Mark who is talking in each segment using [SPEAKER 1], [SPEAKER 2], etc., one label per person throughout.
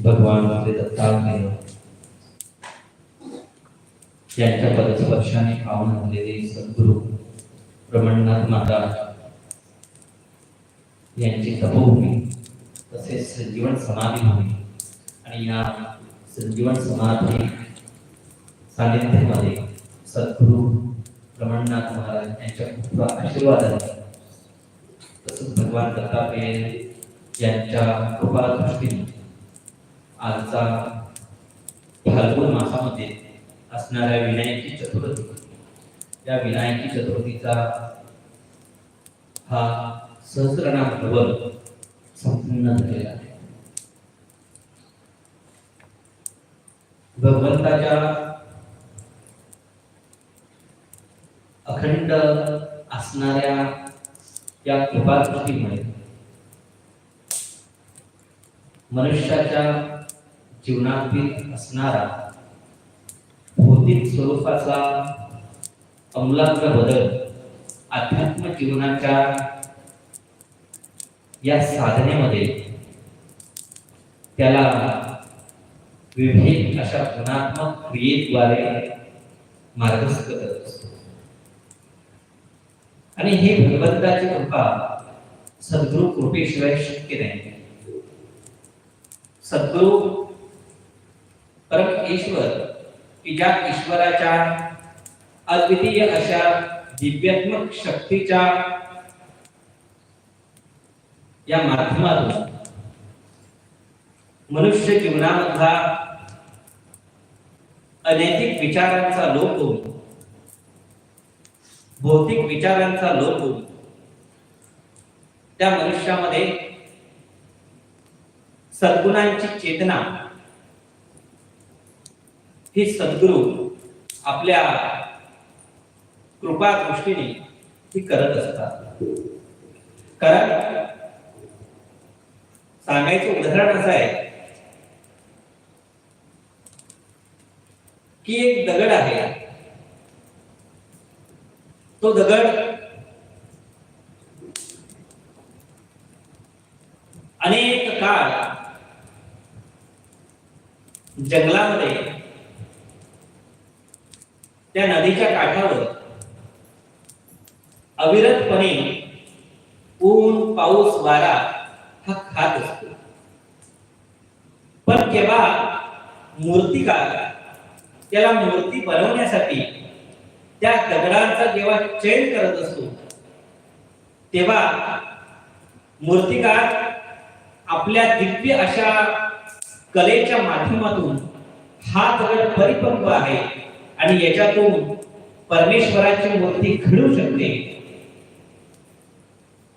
[SPEAKER 1] भगवान श्री दत्तात्रेय यांच्या पदस्पर्शाने पावन झालेले सद्गुरु रमणनाथ महाराज यांची तपोभूमी तसेच संजीवन समाधी भूमी आणि या संजीवन समाधी सानिध्यामध्ये सद्गुरु रमणनाथ महाराज यांच्या कृपा आशीर्वादाने तसंच भगवान दत्तात्रेय यांच्या कृपा दृष्टीने आजचा फाल्गुन मासामध्ये असणाऱ्या विनायकी चतुर्थी. या विनायकी चतुर्थीचा हा सहस्रनाम प्रबल संपूर्ण झालेला आहे. भगवंताच्या अखंड असणाऱ्या या कृपादृष्टीमुळे मनुष्याच्या जीवनातील असणारा भौतिक स्वरूपाचा अमूलाग्र बदल अध्यात्म जीवनाच्या या साधनेमध्ये त्याला विविध अशा गुणात्मक क्रियेद्वारे मार्गस्थ करत असतो. आणि हे भगवंताची कृपा सद्गुरु कृपेशिवाय शक्य नाही. सद्गुरु परम ईश्वर की ज्या ईश्वराच्या अद्वितीय अशा दिव्यात्मक शक्तीच्या या माध्यमातून मनुष्य जीवनामधला अनैतिक विचारांचा लोप होऊन भौतिक विचारांचा लोप होऊन त्या मनुष्यामध्ये सद्गुणांची चेतना हे सद्गुरु आपल्या कृपा दृष्टीने ही करत असतात. कारण सांगायचं उदाहरण असं आहे की एक दगड आहे. तो दगड अनेक काळ जंगलामध्ये त्या नदीच्या काठावर अविरतपणे ऊन पाऊस वारा हा खात असतो. पण केव्हा मूर्तिकार त्याला मूर्ती बनवण्यासाठी त्या दगडांचा जेव्हा चयन करत असतो तेव्हा मूर्तिकार आपल्या दिव्य अशा कलेच्या माध्यमातून हा दगड परिपक्व आहे. आणि याच्यातून परमेश्वराची मूर्ती घडू शकते.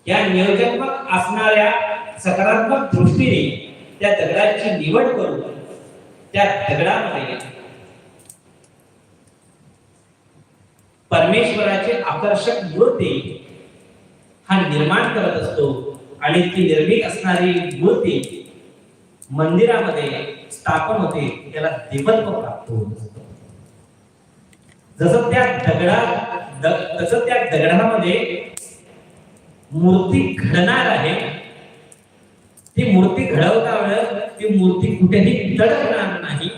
[SPEAKER 1] या नियोजनात्मक असणाऱ्या सकारात्मक दृष्टीने त्या दगडाची निवड करून त्या दगडामध्ये परमेश्वराचे आकर्षक मूर्ती हा निर्माण करत असतो आणि ती निर्मित असणारी मूर्ती मंदिरामध्ये स्थापन होते त्याला देवत्व प्राप्त होत असतो. जसं त्या दगडा तसं त्या दगडामध्ये मूर्ती घडणार आहे ती मूर्ती घडवता ती मूर्ती कुठेही तडकणार नाही.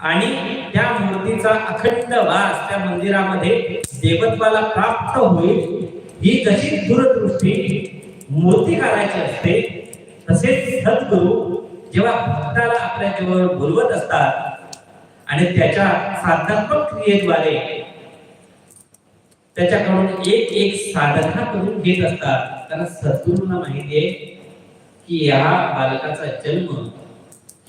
[SPEAKER 1] आणि त्या मूर्तीचा अखंड वास त्या मंदिरामध्ये देवत्वाला प्राप्त होईल. ही जशी दूरदृष्टी मूर्तिकाराची असते तसेच सद्गुरु जेव्हा भक्ताला आपल्या जवळ बोलवत असतात आणि त्याच्या साधनात्मक क्रियेद्वारे त्याच्याकडून एक एक साधना करून घेत असतात. कारण सद्गुरूंना माहिती आहे की या बालकाचा जन्म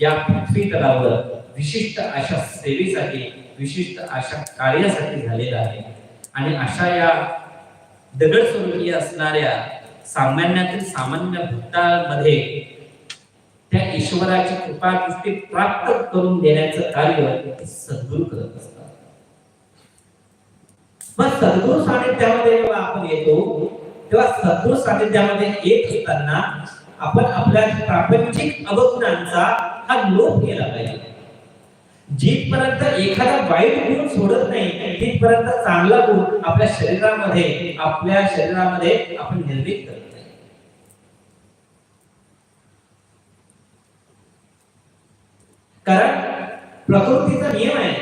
[SPEAKER 1] या पृथ्वी तलावर विशिष्ट अशा सेवेसाठी विशिष्ट अशा कार्यासाठी झालेला आहे. आणि अशा या दगड स्वरूपी असणाऱ्या सामान्यातील सामान्य भक्तामध्ये त्या ईश्वराची कृपा दृष्टी प्राप्त करून देण्याचं कार्य ते सद्गुरू करत असतात. मग सद्गुरू सानिध्यामध्ये जेव्हा आपण येतो तेव्हा सद्गुरू सानिध्यामध्ये येत असताना आपण आपल्या प्रापंचिक अवगुणांचा हा लोप केला पाहिजे. जिथपर्यंत एखादा वाईट गुण सोडत नाही तिथपर्यंत चांगला गुण आपल्या शरीरामध्ये आपल्या शरीरामध्ये आपण निर्मित करतो. कारण प्रकृतीचा नियम आहे.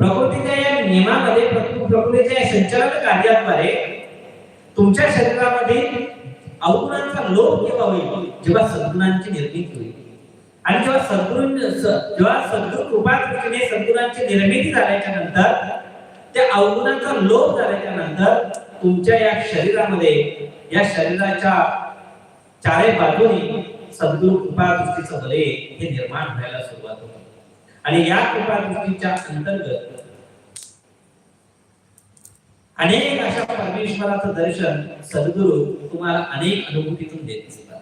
[SPEAKER 1] प्रकृतीच्या या नियमामध्ये प्रकृतीच्या या संचालन कार्याद्वारे तुमच्या शरीरामध्ये अवगुणांचा लोप केव्हा होईल जेव्हा सद्गुणांची निर्मिती होईल. आणि जेव्हा सद्गुण जेव्हा सद्गुण कृपा दृष्टीने सद्गुणांची निर्मिती झाल्याच्यानंतर त्या अवगुणांचा लोप झाल्याच्यानंतर तुमच्या या शरीरामध्ये या शरीराच्या चारे बाजूनी सद्गुरु कृपादृष्टीचं वलय हे निर्माण व्हायला सुरुवात होते. आणि या कृपादृष्टीच्या अंतर्गत अनेक अशा परमेश्वराचं दर्शन सद्गुरु तुम्हाला अनेक अनुभूतीतून देत असतात.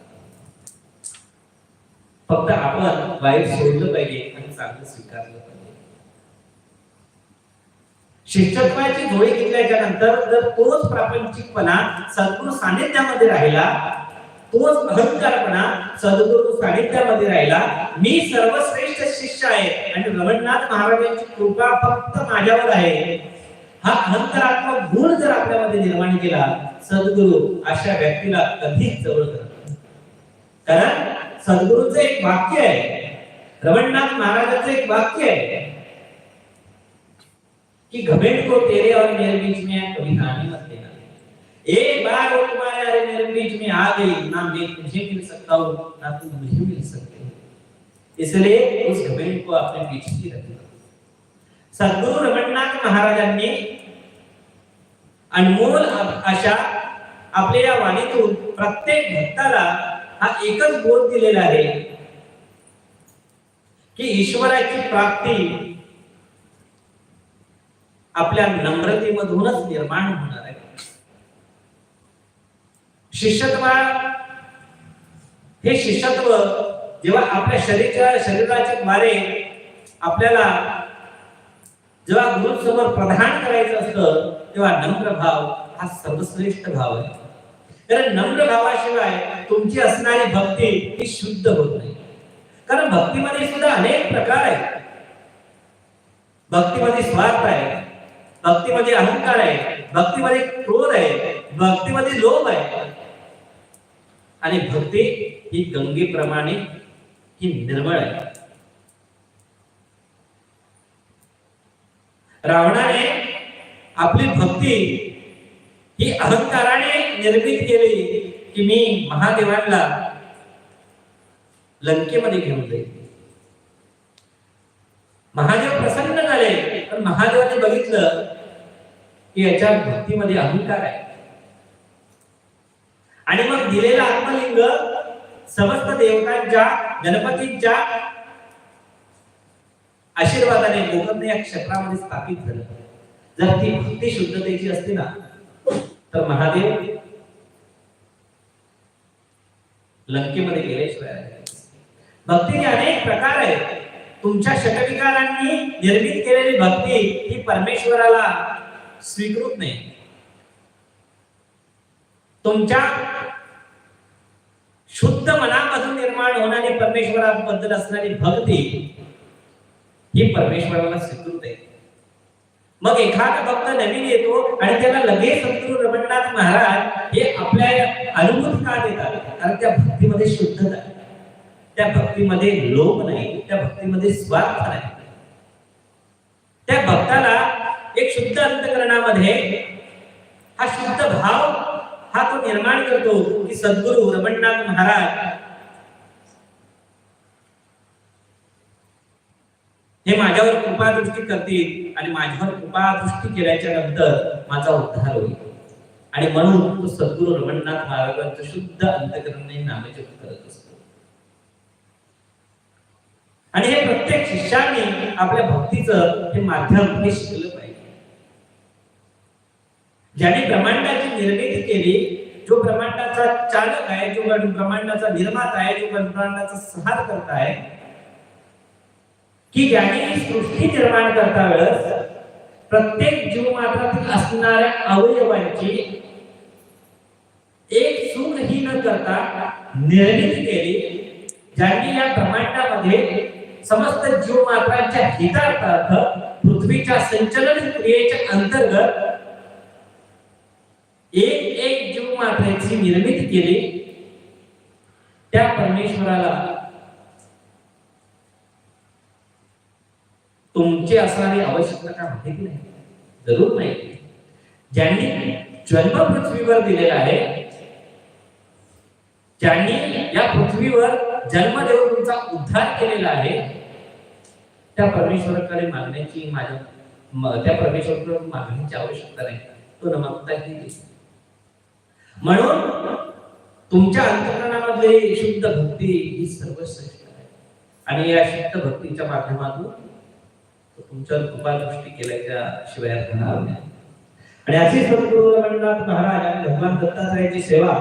[SPEAKER 1] फक्त आपण वाईट सोडलं पाहिजे आणि चांगलं स्वीकारलं पाहिजे. शिष्यत्वाची जोडी घेतल्याच्या नंतर जर तोच प्रापंचिकपणा सद्गुरु सानिध्यामध्ये राहिला तोच अहंकारपणा सद्गुरु सानिध्यामध्ये राहिला. मी सर्वश्रेष्ठ शिष्य आहे आणि रमणनाथ महाराजांची कृपा फक्त माझ्यावर आहे. हा अहंकारात्मक गुण जर आपल्यामध्ये निर्माण केला सद्गुरु अशा व्यक्तीला कधीच जवळ करत कारण सद्गुरूचं एक वाक्य आहे. रमणनाथ महाराजांचं एक वाक्य आहे. कि घमेंड को तेरे और मेरे बीच में कभी हानि मत देना एक मेरे बीच में आ गई ना मैं तुझे मिल सकता हूँ ना तुम मुझे मिल सकते हो इसलिए उस घमेंड को अपने पीछे ही रखना सद्गुरु रमणनाथ महाराजांनी अनमोल अशा आपल्या या वाणीतून प्रत्येक भक्ताला हा एकच बोध दिलेला आहे की ईश्वराची प्राप्ती आपल्या नम्रतेमधूनच निर्माण होणार आहे. शिष्यत्व. हे शिष्यत्व जेव्हा आपल्या शरीरच्या शरीराच्या द्वारे आपल्याला जेव्हा गुरुसमोर प्रधान करायचं असतं तेव्हा नम्र भाव हा सर्वश्रेष्ठ भाव आहे. कारण नम्र भावाशिवाय तुमची असणारी भक्ती ही शुद्ध होत नाही. कारण भक्तीमध्ये सुद्धा अनेक प्रकार आहेत. भक्तीमध्ये स्वार्थ आहे भक्तीमध्ये अहंकार आहे भक्तीमध्ये क्रोध आहे भक्तीमध्ये लोभ आहे. आणि भक्ती ही गंगेप्रमाणे ही निर्मळ आहे. रावणाने आपली भक्ती ही अहंकाराने निर्मित केली की मी महादेवांना लंकेमध्ये घेऊन जाईल महादेव प्रसन्न झाले पण महादेवाने बघितलं की याच्या भक्तीमध्ये अहंकार आहे. आणि मग दिलेला आत्मलिंग समस्त देवतांच्या गणपतींच्या आशीर्वादाने गोकर्ण या क्षेत्रामध्ये स्थापित झालं. जर ती भक्ती शुद्धतेची असते ना तर महादेव लंकेमध्ये गेल्याशिवाय भक्तीचे अनेक प्रकार आहेत. तुमच्या षटविकारांनी निर्मित केलेली भक्ती ही परमेश्वराला स्वीकृत नाही. तुमच्या शुद्ध मनामधून निर्माण होणारी परमेश्वराबद्दल असणारी भक्ती ही परमेश्वराला स्वीकृत आहे. मग एखादा भक्त नवीन येतो आणि त्याला लगेच सद्गुरु रमणनाथ महाराज हे आपल्या अनुभूत का देतात. कारण त्या भक्तीमध्ये शुद्धता आहे त्या भक्तीमध्ये लोभ नाही. त्या भक्तीमध्ये स्वार्थ नाही. त्या भक्ताला एक शुद्ध अंतकरणामध्ये हा शुद्ध भाव हा तो निर्माण करतो की सद्गुरु रमणनाथ महाराज. हे माझ्यावर कृपा दृष्टी करतील आणि माझ्यावर कृपा दृष्टी केल्याच्यानंतर माझा उद्धार होईल. आणि म्हणून तो सद्गुरु रमणनाथ महाराजांचं शुद्ध अंतकरणाने नामजप करत असतो. आणि हे प्रत्येक शिष्याने आपल्या भक्तीचं हे माध्यम हे शिकलं पाहिजे. ज्याने ब्रह्मांडाची निर्मिती केली जो ब्रह्मांडाचा चालक आहे जो ब्रह्मांडाचा निर्माता आहे जो ब्रह्मांडाचा संहार करत आहे की ज्याने सृष्टी निर्माण करता वेळेस प्रत्येक जीवमात्रातील असणाऱ्या अवयवांची एक सुख ही न करता निर्मिती केली ज्यांनी या ब्रह्मांडामध्ये समस्त जीवमात्रांच्या हितार्थ पृथ्वीच्या संचलन क्रियेच्या अंतर्गत एक एक जीव मात्रेची निर्मिती केली. त्या परमेश्वराला तुमची असणारी आवश्यकता माहिती नाही जरूर नाही. ज्यांनी जन्म पृथ्वीवर दिलेला आहे ज्यांनी या पृथ्वीवर जन्म देऊन तुमचा उद्धार केलेला आहे त्या परमेश्वराकडे मागण्याची माझ्या त्या परमेश्वराकडे मागण्याची आवश्यकता नाही. तो नमकता ही दिसतो म्हणून तुमच्या अंतकरणामधली शुद्ध भक्ती ही सर्वश्रेष्ठ आहे. आणि या शुद्ध भक्तीच्या माध्यमातून तुमच्यावर कृपा दृष्टी केल्याच्या शिवाय अर्थ नाही. आणि असे सद्गुरु रमणनाथ महाराज आणि भगवान दत्तात्रयाची सेवा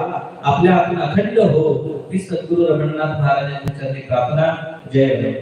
[SPEAKER 1] आपल्या आपण अखंड हो ही सद्गुरु रमणनाथ महाराजांच्या प्रार्थना.
[SPEAKER 2] जय जय